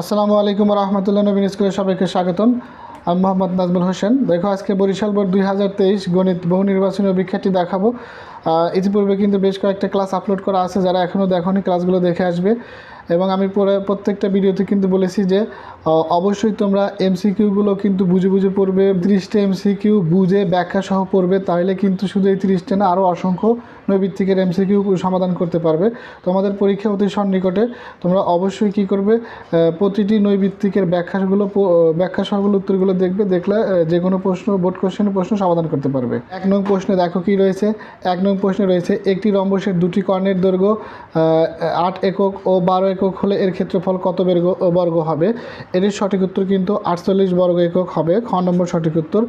আসসালামু আলাইকুম রহমতুল্লাহ নবীন স্কুলের সবাইকে স্বাগতম। আমি মোহাম্মদ নাজমুল হোসেন। দেখো, আজকে বরিশাল বোর্ড দুই হাজার তেইশ গণিত বহু নির্বাচনী অভিক্ষাটি দেখাবো। ইতিপূর্বে কিন্তু বেশ কয়েকটা ক্লাস আপলোড করা আছে, যারা এখনও দেখনি ক্লাসগুলো দেখে আসবে। এবং আমি পরে প্রত্যেকটা ভিডিওতে কিন্তু বলেছি যে অবশ্যই তোমরা এমসিকিউগুলো কিন্তু বুঝে বুঝে পড়বে, তিরিশটা এমসিকিউ বুঝে ব্যাখ্যা সহ পড়বে তাহলে কিন্তু শুধু এই তিরিশটা না আরও অসংখ্য নৈবিত্তিকের এমসিকিউ সমাধান করতে পারবে। তোমাদের পরীক্ষা অতি সন্নিকটে, তোমরা অবশ্যই কি করবে প্রতিটি নৈবিত্তিকের ব্যাখ্যাগুলো ব্যাখ্যা সহগুলো উত্তরগুলো দেখবে, দেখলে যে কোনো প্রশ্ন, বোর্ড কোশ্চেনের প্রশ্ন সমাধান করতে পারবে। এক নং প্রশ্নে দেখো কি রয়েছে, এক নং প্রশ্নে রয়েছে, একটি রম্বসের দুটি কর্ণের দৈর্ঘ্য আট একক ও বারো একক হলে এর ক্ষেত্রফল কত বর্গ বর্গ হবে? এর সঠিক উত্তর কিন্তু আটচল্লিশ বর্গ একক হবে। খ নম্বর সঠিক উত্তর।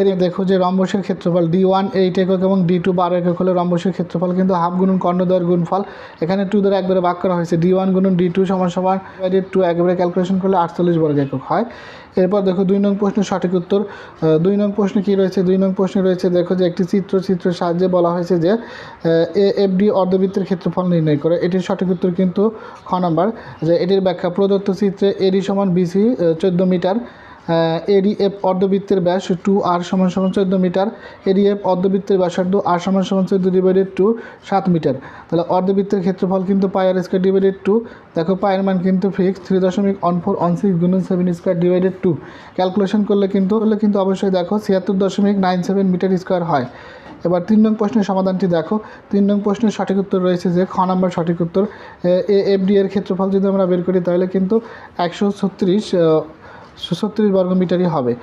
এর দেখো যে রম্বসের ক্ষেত্রফল ডি ওয়ান এইট একক এবং ডি টু বারো একক হলে রম্বসের ক্ষেত্রফল কিন্তু হাফ গুণন কর্ণদ্বয়ের গুণফল। এখানে টু দ্বারা একবারে ভাগ করা হয়েছে। ডি ওয়ান গুণন ডি টু সমান সমান টু একবারে ক্যালকুলেশন করলে আটচল্লিশ বর্গ একক হয়। এরপর দেখো দুই নং প্রশ্নের সঠিক উত্তর দুই নং প্রশ্নে কী রয়েছে? দুই নং প্রশ্নে রয়েছে, দেখো যে একটি চিত্র, চিত্রের সাহায্যে বলা হয়েছে যে এ, এফ, ডি অর্ধবৃত্তের ক্ষেত্রফল নির্ণয় করে। এটির সঠিক উত্তর কিন্তু খ নাম্বার, যে এটির ব্যাখ্যা প্রদত্ত চিত্রে এডি সমান বিসি চোদ্দ মিটার এডি এফ অর্ধবৃত্তের ব্যাস টু আর সমান সমান চোদ্দ মিটার। এডিএফ অর্ধবৃত্তের ব্যাসার্ধ আর সমান সমান চোদ্দ ডিভাইডেড টু সাত মিটার। তাহলে অর্ধবৃত্তের ক্ষেত্রফল কিন্তু pi r square divided two দেখো পায়ের মান কিন্তু ফিক্স থ্রি দশমিক ওয়ান ফোর ওয়ান সিক্স গুণন seven square divided two calculation করলে কিন্তু করলে কিন্তু অবশ্যই দেখো, ছিয়াত্তর দশমিক নাইন সেভেন মিটার স্কোয়ার হয়। এবার তিন নং প্রশ্নের সমাধানটি দেখো। তিন নং প্রশ্নের সঠিক উত্তর রয়েছে যে, খ নাম্বার সঠিক উত্তর। এ এফ ডি এর ক্ষেত্রফল যদি আমরা বের করি, তাহলে কিন্তু একশো ছত্রিশ ছত্রিশ বর্গ মিটারই হবে।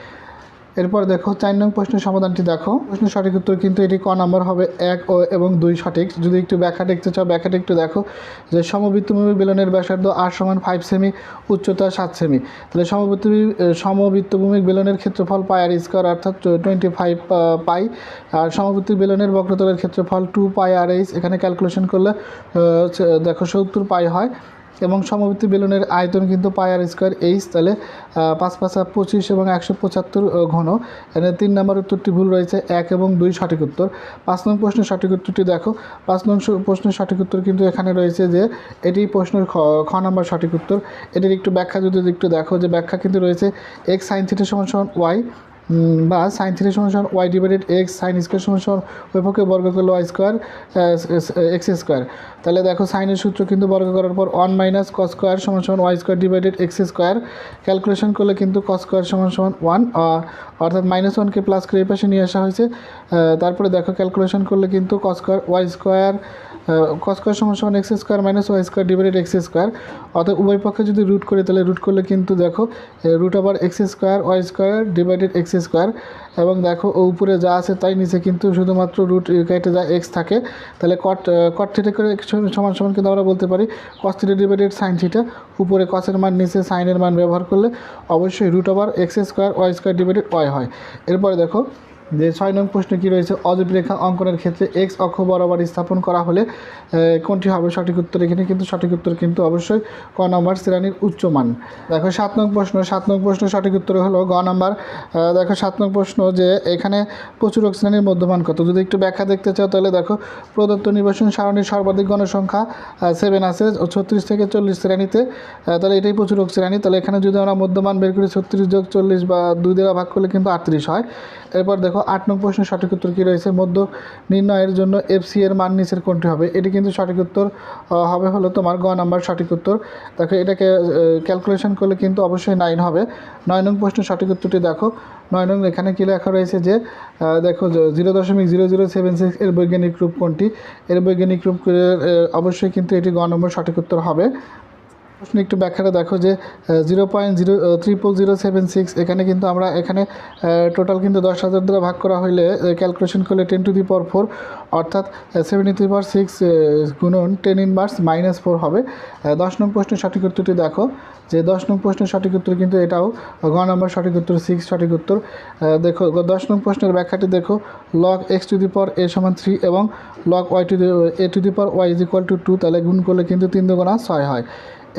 এরপর দেখো, চার নং প্রশ্নের সমাধানটি দেখো। প্রশ্নের সঠিক উত্তর কিন্তু এটি ক নাম্বার হবে এক ও এবং দুই সঠিক। যদি একটু ব্যাখ্যা দেখতে চাও, ব্যাখ্যাটা একটু দেখো। যে সমবৃত্তভূমি বেলনের ব্যাসার্ধ আট সমান ফাইভ সেমি উচ্চতা সাত সেমি তাহলে সমবৃত্ত সমবৃত্তভূমিক বেলনের ক্ষেত্রফল পাই আর স্কোয়ার অর্থাৎ টোয়েন্টি ফাইভ পাই আর সমবৃত্তি বেলনের বক্রতলের ক্ষেত্রফল টু পাই আর এইস এখানে ক্যালকুলেশন করলে দেখো সত্তর পাই হয়। এবং সমবৃত্তি বেলুনের আয়তন কিন্তু পাই আর স্কোয়ার এইচ আহ, পাঁচ পাঁচা পঁচিশ এবং একশো পঁচাত্তর ঘন। এখানে তিন নম্বর উত্তরটি ভুল রয়েছে এক এবং দুই সঠিক উত্তর। পাঁচ নং প্রশ্নের সঠিক উত্তরটি দেখো। পাঁচ নং প্রশ্নের সঠিক উত্তর কিন্তু এখানে রয়েছে যে এটি প্রশ্নের খ নম্বর সঠিক উত্তর। এটির একটু ব্যাখ্যা যদি একটু দেখো যে ব্যাখ্যা কিন্তু রয়েছে এক্স সাইন থিটা সমান সমান ওয়াই বা সাইন থ্রি সমান y divided x sine square সমান ওই পক্ষে বর্গ করলে ওয়াই স্কোয়ার এক্স স্কোয়ার তাহলে দেখো সাইনের সূত্র কিন্তু বর্গ করার পর ওয়ান মাইনাস কস স্কোয়ার সমান সমান y square divided x square calculation করলে কিন্তু কস স্কোয়ার সমান সমান ওয়ান অর্থাৎ মাইনাস ওয়ানকে প্লাস করে এই পাশে নিয়ে আসা হয়েছে। তারপরে দেখো ক্যালকুলেশন করলে কিন্তু cos square y square cos square সমান সমান x square minus y square divided x square অর্থাৎ উভয় পক্ষে যদি রুট করি, তাহলে রুট করলে কিন্তু দেখো রুট আবার x square y square divided x square এবং দেখো উপরে যা আছে তাই নিচে কিন্তু শুধুমাত্র রুট কেটে যা এক্স থাকে, তাহলে কট কট থিটা করে সমান সমান কিন্তু আমরা বলতে পারি cos theta divided sine theta উপরে কসের মান, নিচে সাইনের মান ব্যবহার করলে অবশ্যই রুট আবার x square y square divided y হয়। এরপরে দেখো যে ছয় নং প্রশ্ন কী রয়েছে? অজীব রেখা অঙ্কনের ক্ষেত্রে এক্স অক্ষ বরাবর স্থাপন করা হলে কোনটি হবে সঠিক উত্তর? এখানে কিন্তু সঠিক উত্তর কিন্তু অবশ্যই ক নম্বর শ্রেণির উচ্চমান দেখো সাত নং প্রশ্ন, সাত নং প্রশ্ন সঠিক উত্তর হলো গ নম্বর। দেখো সাত নং প্রশ্ন যে এখানে প্রচুরক শ্রেণির মধ্যমান কত? যদি একটু ব্যাখ্যা দেখতে চাও তাহলে দেখো, প্রদত্ত নির্বাচন সারণীর সর্বাধিক গণসংখ্যা সেভেন আছে ছত্রিশ থেকে চল্লিশ শ্রেণীতে। তাহলে এটাই প্রচুরক শ্রেণি। তাহলে এখানে যদি আমরা মধ্যমান বের করি, ছত্রিশ যোগ চল্লিশ বা দুই দ্বারা ভাগ করলে কিন্তু আটত্রিশ হয়। এরপর দেখো আট নং প্রশ্নের সঠিক উত্তর কী রয়েছে? মধ্য নির্ণয়ের জন্য এফসি এর মান নিচের কোনটি হবে? এটি কিন্তু সঠিক উত্তর হবে হলো তোমার গ নাম্বার সঠিক উত্তর। দেখো, এটাকে ক্যালকুলেশন করলে কিন্তু অবশ্যই নাইন হবে। নয় নং প্রশ্নের সঠিক উত্তরটি দেখো। নয় নং এখানে কী লেখা রয়েছে যে দেখো জিরো দশমিক জিরো জিরো সেভেন সিক্স এর বৈজ্ঞানিক রূপ কোনটি? এর বৈজ্ঞানিক রূপ অবশ্যই কিন্তু এটি গ নম্বর সঠিক উত্তর হবে। প্রশ্ন একটু ব্যাখ্যাটা দেখো যে zero point zero zero seven six এখানে কিন্তু আমরা এখানে টোটাল কিন্তু দশ হাজার দ্বারা ভাগ করা হইলে ক্যালকুলেশন করলে ten to the power four অর্থাৎ সেভেন্টি থ্রি পাওয়ার সিক্স গুণন টেন ইনভার্স মাইনাস ফোর হবে। দশ নং প্রশ্নের সঠিক উত্তরটি দেখো যে, দশ নং প্রশ্নের সঠিক উত্তর কিন্তু এটাও গ নম্বর সঠিক উত্তর সিক্স সঠিক উত্তর। দেখো দশ নং প্রশ্নের ব্যাখ্যাটি দেখো log x to the power a সমান থ্রি এবং log y to the a to the power y is equal to two তাহলে গুণ করলে কিন্তু তিন দুগুণা ছয় হয়।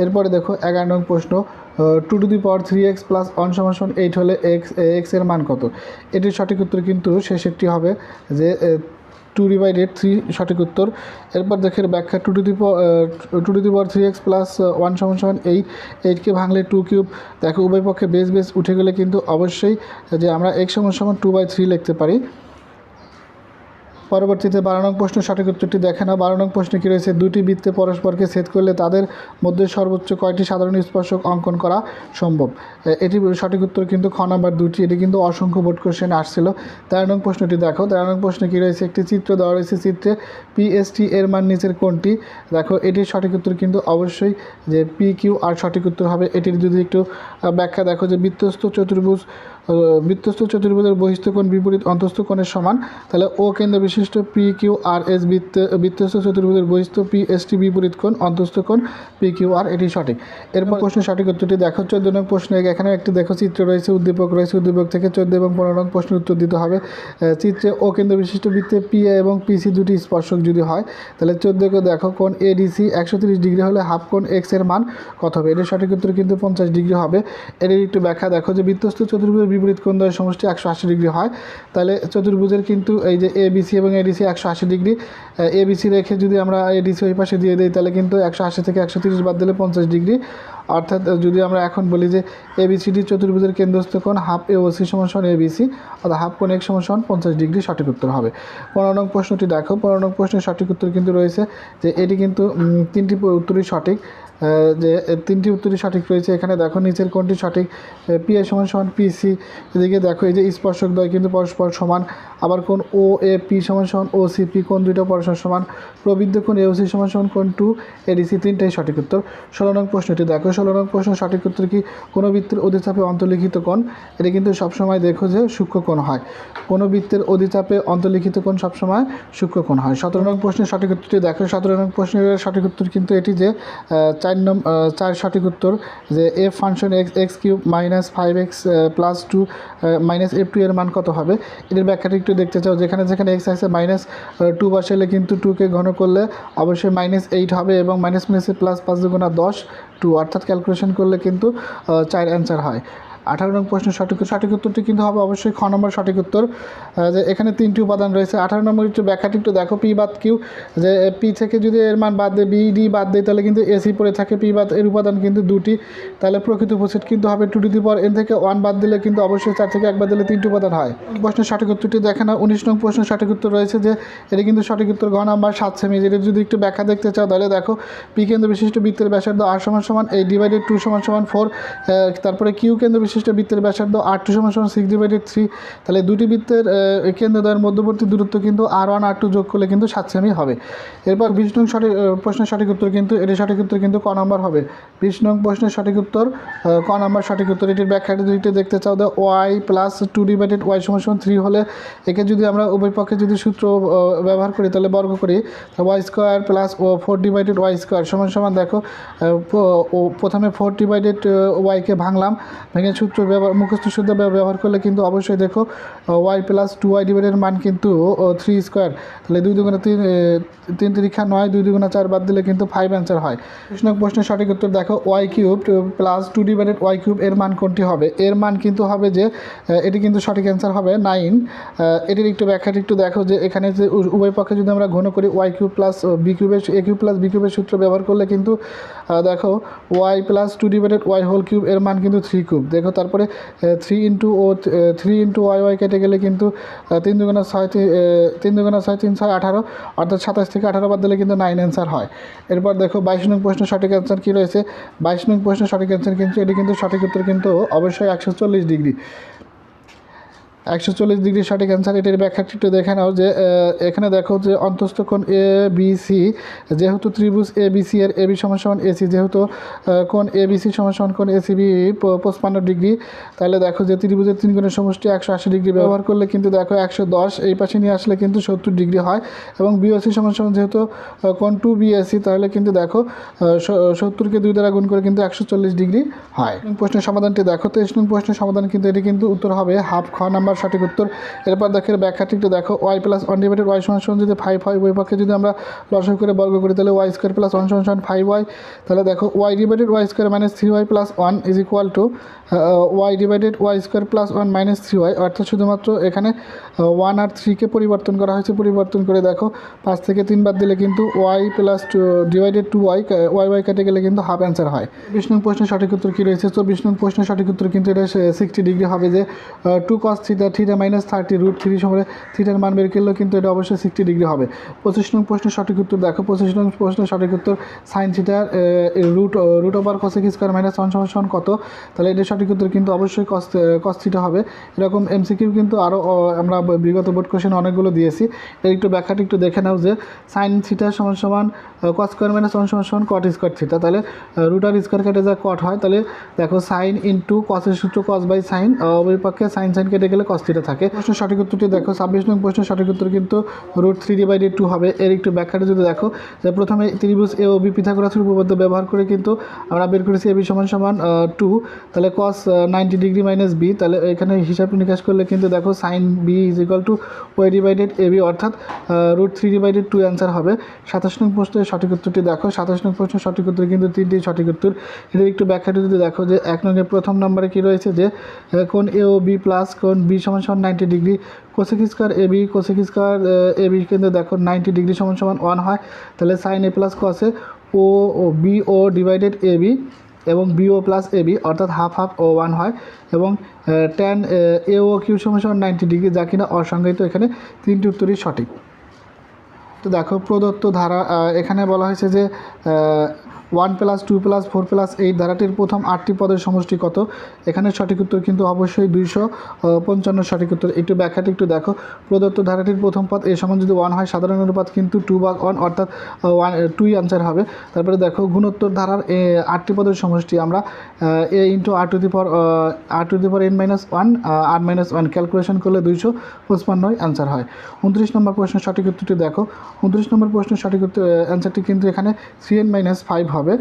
এরপরে দেখো এগারো নং প্রশ্ন two to the power three x plus one সমান এইট হলে এক্স এক্সের মান কত? এটির সঠিক উত্তর কিন্তু শেষেরটি হবে যে টু ডিভাইডেড থ্রি সঠিক উত্তর। এরপর দেখে ব্যাখ্যা two to the two to the power three x plus one সমান সমান এইট এইটকে ভাঙলে টু কিউব দেখো উভয় পক্ষে বেস বেস উঠে গেলে কিন্তু অবশ্যই যে আমরা এক্স সমান সমান টু বাই থ্রি লিখতে পারি। পরবর্তীতে বারো নং প্রশ্ন সঠিক উত্তরটি দেখে না বারো নং প্রশ্নে কী রয়েছে? দুটি বৃত্তে পরস্পরকে ছেদ করলে তাদের মধ্যে সর্বোচ্চ কয়টি সাধারণ স্পর্শক অঙ্কন করা সম্ভব? এটি সঠিক উত্তর কিন্তু খ নাম্বার দুটি। এটি কিন্তু অসংখ্য বোর্ড কোশ্চেন আসছিল। তেরো নং প্রশ্নটি দেখো। তেরো নং প্রশ্নে কী রয়েছে? একটি চিত্র দেওয়া রয়েছে চিত্রে পিএসটি এর মান নিচের কোনটি? দেখো, এটির সঠিক উত্তর কিন্তু অবশ্যই যে পি কিউ আর সঠিক উত্তর হবে। এটির যদি একটু ব্যাখ্যা দেখো যে বৃত্তস্থ চতুর্ভুজ বৃত্তস্থ চতুর্ভুজের বহিস্থ কোণ বিপরীত অন্তস্থ কোণের সমান। তাহলে ও কেন্দ্র বিশিষ্ট পি কিউ আর এস বৃত্ত বৃত্তস্থ চতুর্ভুজের বহিস্থ পি এস টি বিপরীত কোণ, অন্তস্থ কোণ পি কিউ আর এটি সঠিক। এরপর প্রশ্নের সঠিক উত্তরটি দেখো। চোদ্দ নং প্রশ্নে এখানে একটি দেখো, চিত্র রয়েছে, উদ্দীপক রয়েছে, উদ্দীপক থেকে চোদ্দ এবং পনেরো নং প্রশ্নের উত্তর দিতে হবে। চিত্রে ও কেন্দ্র বিশিষ্ট বৃত্তে পি এ এবং পিসি দুটি স্পর্শক যদি হয়, তাহলে চোদ্দকে দেখো, কোণ এডিসি একশো তিরিশ ডিগ্রি হলে হাফ কোণ এক্সের মান কত হবে? এটির সঠিক উত্তর কিন্তু পঞ্চাশ ডিগ্রি হবে। এর একটু ব্যাখ্যা দেখো যে বৃত্তস্থ চতুর্ভুজের বিপরীত কোণ দ্বয়ের সমষ্টি একশো আশি ডিগ্রি হয়। তাহলে চতুর্ভুজের কিন্তু এই যে এ বিসি এবং এডিসি একশো আশি ডিগ্রি এ বিসি রেখে যদি আমরা এডিসি ওই পাশে দিয়ে দিই, তাহলে কিন্তু একশো আশি থেকে একশো তিরিশ বাদ দিলে পঞ্চাশ ডিগ্রি। অর্থাৎ যদি আমরা এখন বলি যে এবিসিডি চতুর্ভুজের কেন্দ্রস্থ কোণ, হাফ এ ওসি সমান এবিসি অর্থাৎ হাফ কোণ এক সমান পঞ্চাশ ডিগ্রি সঠিক উত্তর হবে। পনেরো নং প্রশ্নটি দেখো। পনেরো নং প্রশ্নের সঠিক উত্তর কিন্তু রয়েছে যে এটি কিন্তু তিনটি উত্তরই সঠিক। যে তিনটি উত্তরই সঠিক রয়েছে। এখানে দেখো নিচের কোনটি সঠিক? পি এ সমান সমান পিসি এদিকে দেখো এই যে স্পর্শক দ্বয় কিন্তু পরস্পর সমান। আবার কোন ও এ পি সমান সমান ও সি পি কোন দুইটা পরস্পর সমান? প্রবৃদ্ধ কোন এ সি সমান সমান কোন টু এডিসি তিনটাই সঠিক উত্তর। ষোলো নং প্রশ্নটি দেখো। ষোলো নং প্রশ্ন সঠিক উত্তর কি? কোনো বৃত্তের অধিচাপে অন্তর্লিখিত কোণ? এটা কিন্তু সবসময় দেখো যে সূক্ষ্ম কোণ হয়। কোনো বৃত্তের অধিচাপে অন্তর্লিখিত কোণ সবসময় সূক্ষ্ম কোণ হয়। সতেরো নং প্রশ্নের সঠিক উত্তরটি দেখো। সতেরো নং প্রশ্নের সঠিক উত্তর কিন্তু এটি যে আহ, চার নম চার সঠিক উত্তর যে f function x x cube minus five x plus two minus f two এর মান কত হবে? এটার ব্যাখ্যাটা একটু দেখতে চাও। যেখানে যেখানে এক্স আছে মাইনাস টু বসালে কিন্তু টুকে ঘন করলে অবশ্যই মাইনাস এইট হবে এবং মাইনাস মাইনাসে প্লাস পাঁচ দুগুণা দশ টু অর্থাৎ ক্যালকুলেশন করলে কিন্তু চার অ্যান্সার হয়। আঠারো নং প্রশ্নের সঠিক সঠিক উত্তরটি কিন্তু হবে অবশ্যই খ নম্বর সঠিক উত্তর। যে এখানে তিনটি উপাদান রয়েছে। আঠারো নম্বর একটু ব্যাখ্যাটি একটু দেখো পি বাদ কিউ। যে পি থেকে যদি এর মান বাদ দেয়, বি, ডি বাদ দেয়, তাহলে কিন্তু এসি পড়ে থাকে। পি বাদ, এর উপাদান কিন্তু দুটি। তাহলে প্রকৃত উপসেট কিন্তু হবে টু টু দি পর এন থেকে ওয়ান বাদ দিলে কিন্তু অবশ্যই চার থেকে এক বাদ দিলে তিনটি উপাদান হয়। প্রশ্নের সঠিক উত্তরটি দেখে না উনিশ নং প্রশ্নের সঠিক উত্তর রয়েছে যে, এটি কিন্তু সঠিক উত্তর ঘ নাম্বার সাত সেমি যেটা যদি একটু ব্যাখ্যা দেখতে চাও, তাহলে দেখো, পি কেন্দ্র বিশিষ্ট বৃত্তের ব্যাসার্ধ আর সমান সমান এই ডিভাইডেড টু সমান সমান ফোর তারপরে কিউ কেন্দ্র বিশিষ্ট বৃত্তের ব্যাসার্ধ আর টু সমান সমান সিক্স ডিভাইডেড থ্রি তাহলে দুটি বৃত্তের আহ, কেন্দ্রদ্বয়ের মধ্যবর্তী দূরত্ব কিন্তু আর ওয়ান আর টু যোগ করলে কিন্তু সাত সেমি হবে। এরপর বিশ নং সঠিক প্রশ্নের সঠিক উত্তর কিন্তু এটির সঠিক উত্তর কিন্তু ক নম্বর হবে। বিশ নং প্রশ্নের সঠিক উত্তর ক নম্বর সঠিক উত্তর এটির ব্যাখ্যাটি যদি দেখতে চাও y plus two divided y সমান সমান থ্রি হলে একে যদি আমরা উভয় পক্ষে যদি সূত্র ব্যবহার করি তাহলে বর্গ করি ওয়াই স্কোয়ার প্লাস ও ফোর ডিভাইডেড ওয়াই স্কোয়ার সমান সমান দেখো প্রথমে ফোর ডিভাইডেড ওয়াইকে ভাঙলাম ভেঙে সূত্র ব্যবহার, মুখস্থ সূত্র ব্যবহার করলে কিন্তু অবশ্যই দেখো ওয়াই প্লাস টু ওয়াই ডিভাইডের মান কিন্তু থ্রি স্কোয়ার তাহলে দুই দুগুণা তিন তিন তিরিক্ষা নয়, দুই দুগুণে চার বাদ দিলে কিন্তু ফাইভ অ্যান্সার হয়। কৃষ্ণ প্রশ্নের সঠিক উত্তর দেখো y cube plus two divided y cube এর মান কোনটি হবে? এর মান কিন্তু হবে যে এটি কিন্তু সঠিক অ্যান্সার হবে নাইন এটির একটু ব্যাখ্যাটি একটু দেখো যে, এখানে যে উভয় পক্ষে যদি আমরা ঘন করি ওয়াই কিউব প্লাস বি কিউবের এ কিউব প্লাস বি কিউবের সূত্র ব্যবহার করলে কিন্তু দেখো y plus two divided y whole cube এর মান কিন্তু থ্রি কিউব দেখো তারপরে থ্রি ইন্টু ও থ্রি ইন্টু ওয়াই ওয়াই কেটে গেলে কিন্তু তিন দুগুণা ছয় তিন দুগুণা ছয় তিন ছয় আঠারো, অর্থাৎ সাতাশ থেকে আঠারো বাদ দিলে কিন্তু নাইন অ্যান্সার হয়। এরপর দেখো, বাইশ নং প্রশ্নের সঠিক অ্যান্সার কী রয়েছে? বাইশ নং প্রশ্নের সঠিক অ্যান্সার কিন্তু, এটি কিন্তু সঠিক উত্তর কিন্তু অবশ্যই একশো চল্লিশ ডিগ্রি। একশো চল্লিশ ডিগ্রি সঠিক অ্যান্সার, এটির ব্যাখ্যাটি একটু দেখে নাও যে এখানে দেখো যে অন্তস্থ কোণ এ বি সি যেহেতু ত্রিভুজ এ বি সি এর এ বি সমান এসি যেহেতু কোন এ বি সি সমান কোণ এসি বি পঁচপান্ন ডিগ্রি, তাহলে দেখো যে ত্রিভুজের তিন কোণের সমষ্টি একশো আশি ডিগ্রি ব্যবহার করলে কিন্তু দেখো একশো দশ, এই পাশে নিয়ে আসলে কিন্তু সত্তর ডিগ্রি হয়, এবং বিওসি সমান সমান যেহেতু কোন টু বিএসি তাহলে কিন্তু দেখো সত্তরকে দুই দ্বারা গুণ করে কিন্তু একশো চল্লিশ ডিগ্রি হয়। প্রশ্নের সমাধানটি দেখো নং প্রশ্নের সমাধান কিন্তু এটি কিন্তু উত্তর হবে হাফ খ নাম্বার নাম্বার সঠিক উত্তর। এরপর দেখো এর ব্যাখ্যাটি একটু দেখো। Y plus one divided y সমান যদি ফাইভ হয় ওই পক্ষে যদি আমরা লসাগু করে বর্গ করি, তাহলে ওয়াই স্কোয়ার প্লাস ওয়ান সমান সমান ফাইভ ওয়াই তাহলে দেখো y divided y square minus three y plus one is equal to y divided y square plus one minus three y অর্থাৎ শুধুমাত্র এখানে ওয়ান আর থ্রিকে পরিবর্তন করা হয়েছে, পরিবর্তন করে দেখো, পাঁচ থেকে তিন বাদ দিলে কিন্তু y plus two divided two y y y কেটে গেলে কিন্তু হাফ অ্যান্সার হয়। নং প্রশ্নের সঠিক উত্তর কী রয়েছে? চব্বিশ নং প্রশ্নের সঠিক উত্তর কিন্তু এটা সিক্সটি ডিগ্রি হবে যে two cos theta theta minus thirty root three সময় থিটার মান বের করলেও কিন্তু এটা অবশ্যই সিক্সটি ডিগ্রি হবে। পঁচিশ নং প্রশ্নের সঠিক উত্তর দেখো। পঁচিশ নং প্রশ্নের সঠিক উত্তর সাইন থিটার root root over cosec square minus one সমান কত? তাহলে এটার সঠিক উত্তর কিন্তু অবশ্যই কস কস থিটা হবে। এরকম এমসিকিউ কিন্তু আরও আমরা বিগত বোর্ড কোশ্চেন অনেকগুলো দিয়েছি। এর একটু ব্যাখ্যাটা একটু দেখে নাও যে সাইন থিটা সমান সমান কস স্কোয়ার মাইনাস ওয়ান সমান সমান কট স্কোয়ার থিটা তাহলে রুট আর স্কোয়ার কেটে যা কট হয়, তাহলে দেখো সাইন ইন্টু কসের সূত্র কস বাই সাইন ওই পক্ষে সাইন সাইন কেটে গেলে কস থিটা থাকে। প্রশ্নের সঠিক উত্তরটি দেখো, ছাব্বিশ নং প্রশ্নের সঠিক উত্তর কিন্তু রুট থ্রি ডিভাইডেড টু হবে। এর একটু ব্যাখ্যাটা যদি দেখো, যে প্রথমে ত্রিভুজ এ ও বি পিথাগোরাসের উপপাদ্য ব্যবহার করে কিন্তু আমরা বের করেছি এ বি সমান সমান টু তাহলে cos ninety degree minus b তাহলে এখানে হিসাব নিকাশ করলে কিন্তু দেখো sine b is equal to y divided a b অর্থাৎ root three divided two answer হবে। সাতাশ নং প্রশ্নের সঠিক উত্তরটি দেখো, সাতাশ নং প্রশ্নের সঠিক উত্তর কিন্তু তিনটি সঠিক উত্তর। এর একটু ব্যাখ্যাটা যদি দেখো, যে এক নঙ্গের প্রথম নম্বরে কী রয়েছে, যে কোন এ ও বি প্লাস কোন বি সমান সমান ninety degree cosec square A B cosec square A B কিন্তু দেখো নাইনটি ডিগ্রি সমান সমান ওয়ান হয়। তাহলে sine A plus কসে o b o divided a b এবং b o plus a b অর্থাৎ হাফ হাফ ও ওয়ান হয় এবং ট্যান এ ও কিউ সমান নাইনটি ডিগ্রি যা কিনা অসংজ্ঞায়িত এখানে তিনটি উত্তরই সঠিক। তো দেখো প্রদত্ত ধারা এখানে বলা হয়েছে যে one plus, two plus, four plus এই ধারাটির প্রথম আটটি পদের সমষ্টি কত? এখানে সঠিক উত্তর কিন্তু অবশ্যই দুইশো পঞ্চান্ন সঠিক উত্তর। একটু ব্যাখ্যাটি একটু দেখো। প্রদত্ত ধারাটির প্রথম পদ এ সমান যদি ওয়ান হয়, সাধারণ অনুপাত কিন্তু টু বা ওয়ান অর্থাৎ ওয়ান টুই আনসার হবে। তারপরে দেখো, গুণোত্তর ধারার আটটি পদের সমষ্টি আমরা a into r to the power r to the power n minus one r minus one calculation করলে দুইশো পঁচপান্নই আনসার হয়। উনত্রিশ নম্বর প্রশ্নের সঠিক উত্তরটি দেখো। উনত্রিশ নম্বর প্রশ্নের সঠিক উত্তর অ্যান্সারটি কিন্তু এখানে থ্রি এন মাইনাস ফাইভ হবে।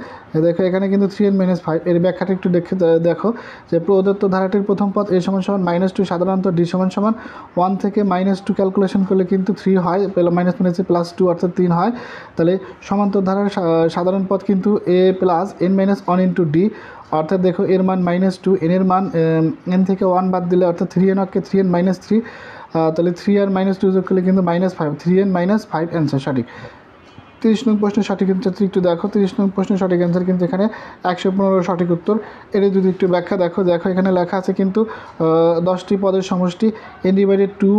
দেখো, এখানে কিন্তু থ্রি এন মাইনাস ফাইভ এর ব্যাখ্যাটা একটু দেখে দেখো যে প্রদত্ত ধারাটির প্রথম পদ এ সমান সমান মাইনাস টু সাধারণত ডি সমান সমান ওয়ান থেকে মাইনাস টু ক্যালকুলেশন করলে কিন্তু থ্রি হয় মাইনাস মাইনাসে প্লাস টু অর্থাৎ তিন হয়। তাহলে সমান্তর ধারার সাধারণ পদ কিন্তু a plus n minus one into d অর্থাৎ দেখো, এর মান মাইনাস টু এন এর মান এন থেকে ওয়ান বাদ দিলে অর্থাৎ three n okay three n minus three তাহলে থ্রি আর মাইনাস টু যোগ করলে কিন্তু minus five three n minus five answer সঠিক তিরিশ নং প্রশ্নের সঠিক অ্যান্সার একটু দেখো। তিরিশ নং প্রশ্নের সঠিক অ্যান্সার কিন্তু এখানে একশো পনেরো সঠিক উত্তর। এটা যদি একটু ব্যাখ্যা দেখো। দেখো এখানে লেখা আছে কিন্তু দশটি পদের সমষ্টি n divided two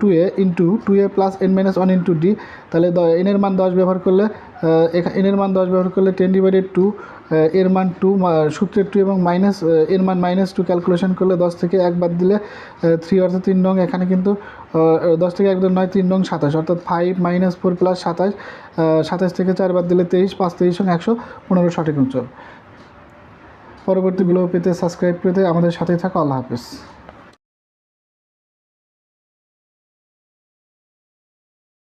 two a into two a plus n minus one into d তাহলে এনের মান দশ ব্যবহার করলে এনের মান দশ ব্যবহার করলে টেন ডিভাইডেড টু এর মান টু সূত্রের টু এবং মাইনাস এর মান মাইনাস টু ক্যালকুলেশন করলে দশ থেকে এক বাদ দিলে থ্রি অর্থাৎ তিন নং, এখানে কিন্তু দশ থেকে এক নয়, তিন নং সাতাশ, অর্থাৎ ফাইভ মাইনাস ফোর প্লাস সাতাশ সাতাশ থেকে চার বাদ দিলে তেইশ, পাঁচ তেইশ এবং একশো পনেরো সঠিক অঞ্চল পরবর্তী ভিডিও পেতে সাবস্ক্রাইব পেতে আমাদের সাথেই থাকো। আল্লাহ হাফিজ।